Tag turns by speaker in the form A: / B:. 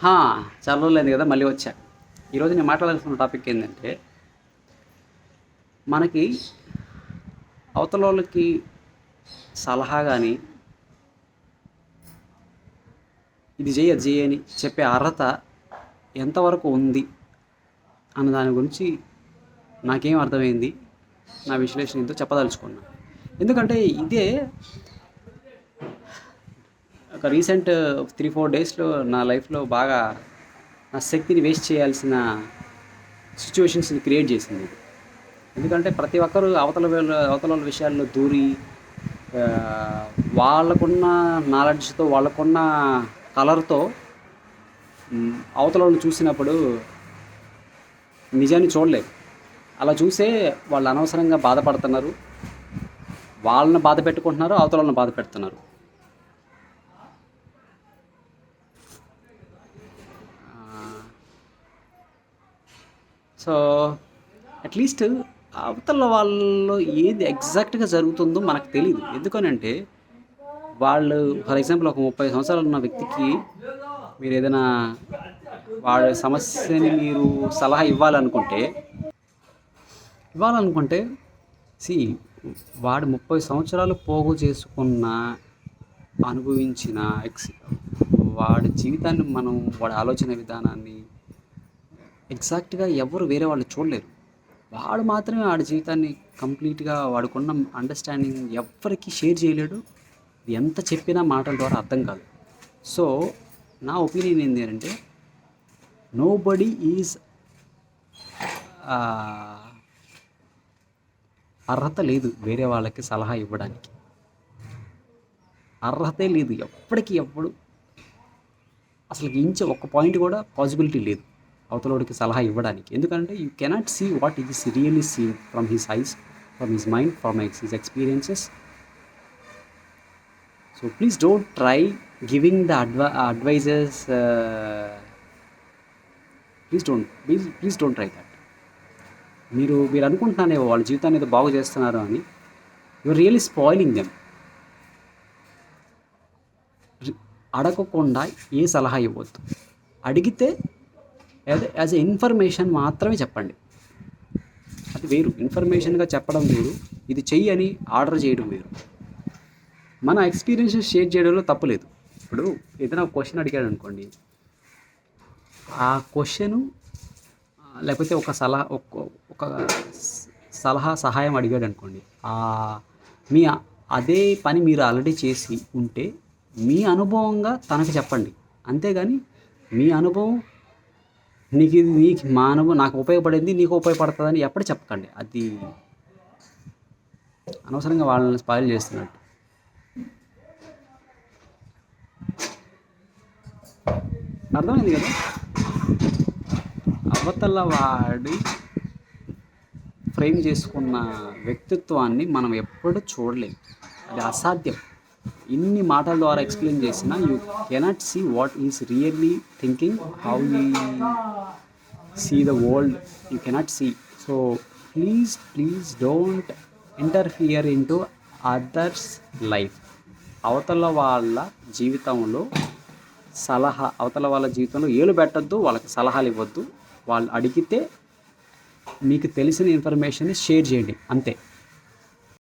A: చాలా చాలా రోజులైంది కదా మళ్ళీ వచ్చా. ఈరోజు నేను మాట్లాడాల్సిన టాపిక్ ఏంటంటే మనకి అవతల వాళ్ళకి సలహా కానీ ఇది చేయ చేయని చెప్పే అర్హత ఎంతవరకు ఉంది అన్న దాని గురించి నాకేం అర్థమైంది నా విశ్లేషణ ఏంటో చెప్పదలుచుకున్నా. ఎందుకంటే ఇదే ఒక రీసెంట్ త్రీ ఫోర్ డేస్లో నా లైఫ్లో బాగా నా శక్తిని వేస్ట్ చేయాల్సిన సిచ్యువేషన్స్ని క్రియేట్ చేసింది. ఎందుకంటే ప్రతి ఒక్కరు అవతల అవతల విషయాల్లో దూరి వాళ్ళకున్న నాలెడ్జ్తో వాళ్ళకున్న కలర్తో అవతలను చూసినప్పుడు నిజాన్ని చూడలేదు అలా చూసే వాళ్ళు అనవసరంగా బాధపడుతున్నారు. వాళ్ళని బాధ పెట్టుకుంటున్నారు అవతలను బాధ పెడుతున్నారు. సో అట్లీస్ట్ అవతల వాళ్ళలో ఏది ఎగ్జాక్ట్గా జరుగుతుందో మనకు తెలియదు ఎందుకనంటే వాళ్ళు ఫర్ ఎగ్జాంపుల్ ఒక ముప్పై సంవత్సరాలు ఉన్న వ్యక్తికి మీరు ఏదైనా వాడి సమస్యని మీరు సలహా ఇవ్వాలనుకుంటే ఇవ్వాలనుకుంటే సి వాడు ముప్పై సంవత్సరాలు పోగు చేసుకున్న అనుభవించిన ఎక్స్ వాడి జీవితాన్ని మనం వాడి ఆలోచన విధానాన్ని ఎగ్జాక్ట్గా ఎవరు వేరే వాళ్ళు చూడలేరు. వాడు మాత్రమే వాడి జీవితాన్ని కంప్లీట్గా వాడుకున్న అండర్స్టాండింగ్ ఎవరికి షేర్ చేయలేడు. ఎంత చెప్పినా మాటల ద్వారా అర్థం కాదు. సో నా ఒపీనియన్ ఏంటి అంటే నో బడీ ఈజ్ అర్హత లేదు వేరే వాళ్ళకి సలహా ఇవ్వడానికి. అర్హతే లేదు. ఎప్పటికీ ఎప్పుడు. అసలు ఇంచ ఒక్క పాయింట్ కూడా పాసిబిలిటీ లేదు. అవతలోడికి సలహా ఇవ్వడానికి. ఎందుకంటే you cannot see what is really seen from his eyes from his mind from his experiences so please don't try giving the advice advices please don't please please don't try that మీరు మీరు అనుకుంటున్నానే వాళ్ళ జీవితాన్ని ఏదో బాగు చేస్తున్నారు అని you really spoiling them అడగకుండా ఏ సలహా ఇవ్వద్దు. అడిగితే యాజ్ ఎ ఇన్ఫర్మేషన్ మాత్రమే చెప్పండి. అది వేరు. ఇన్ఫర్మేషన్గా చెప్పడం వేరు. ఇది చెయ్యి అని ఆర్డర్ చేయడం వేరు. మన ఎక్స్పీరియన్స్ షేర్ చేయడంలో తప్పులేదు ఇప్పుడు ఏదైనా క్వశ్చన్ అడిగాడు అనుకోండి ఆ క్వశ్చను లేకపోతే ఒక సలహా ఒక ఒక సలహా సహాయం అడిగాడు అనుకోండి మీ అదే పని మీరు ఆల్రెడీ చేసి ఉంటే మీ అనుభవంగా తనకు చెప్పండి. అంతేగాని మీ అనుభవం నీకు ఇది నీకు మానవు నాకు ఉపయోగపడింది నీకు ఉపయోగపడుతుందని ఎప్పుడు చెప్పకండి. అది అనవసరంగా వాళ్ళని స్పాయిల్ చేస్తున్నట్టు. అర్థమైంది కదా? అవతల వాడి ఫ్రేమ్ చేసుకున్న వ్యక్తిత్వాన్ని మనం ఎప్పుడు చూడలేం. అది అసాధ్యం. ఇన్ని మాటల ద్వారా ఎక్స్ప్లెయిన్ చేసినా you cannot see what is really thinking how you see the world you cannot see so please please don't interfere in to others life అవతల వాళ్ళ జీవితంలో సలహా అవతల వాళ్ళ జీవితంలో ఏలు పెట్టద్దు వాళ్ళకి సలహాలు ఇవ్వద్దు. వాళ్ళు అడిగితే మీకు తెలిసిన ఇన్ఫర్మేషన్ని షేర్ చేయండి. అంతే.